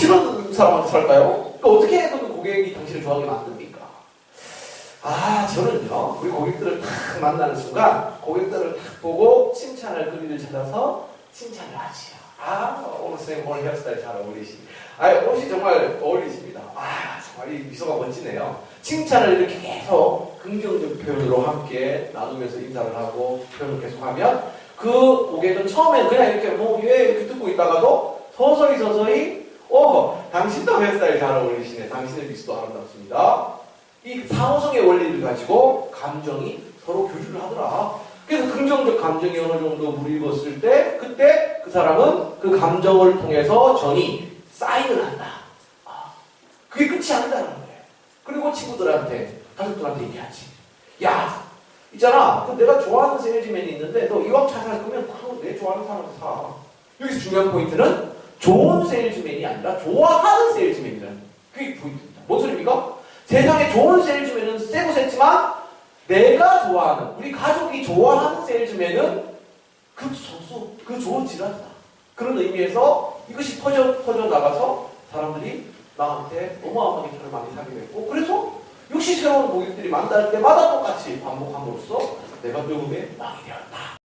싫어하는 사람한테 살까요? 그러니까 어떻게 해도 그 고객이 당신을 좋아하게 만듭니까? 아, 저는요, 우리 고객들을 딱 만나는 순간, 고객들을 딱 보고 칭찬할 거리를 찾아서 칭찬을 하지요. 아, 오늘 선생님 오늘 헤어스타일 잘 어울리시. 아, 옷이 정말 어울리십니다. 아, 정말 이 미소가 멋지네요. 칭찬을 이렇게 계속 긍정적 표현으로 함께 나누면서 인사를 하고 표현을 계속하면 그 고객은 처음엔 그냥 이렇게 뭐, 예, 이렇게 듣고 있다가도 서서히 서서히, 어, 당신도 헤어스타일 잘 어울리시네. 당신의 미소도 아름답습니다. 이 상호성의 원리를 가지고 감정이 서로 교류를 하더라. 그래서 긍정적 감정이 어느 정도 무르익었을 때 그때 그 사람은 그 감정을 통해서 정이 사인을 한다. 아, 그게 끝이 아니다라는 거예요. 그리고 친구들한테 가족들한테 얘기하지. 야, 있잖아. 그 내가 좋아하는 세일즈맨이 있는데 너 이왕 차 살 거면 그거 내 좋아하는 사람한테 사. 여기서 중요한 포인트는 좋은 세일즈맨이 아니라 좋아하는 세일즈맨이라는 그게 포인트입니다. 뭔 소리입니까? 세상에 좋은 세일즈맨은 세고 셌지만 내가 좋아하는 우리 가족이 좋아하는 세일즈맨은 그 소수 그 좋은 질환이다. 그런 의미에서 이것이 퍼져 퍼져 나가서 사람들이 나한테 어마어마하게 표를 많이 사게 됐고 그래서 역시 새로운 고객들이 만날 때마다 똑같이 반복함으로써 내가 조금의 왕이 되었다.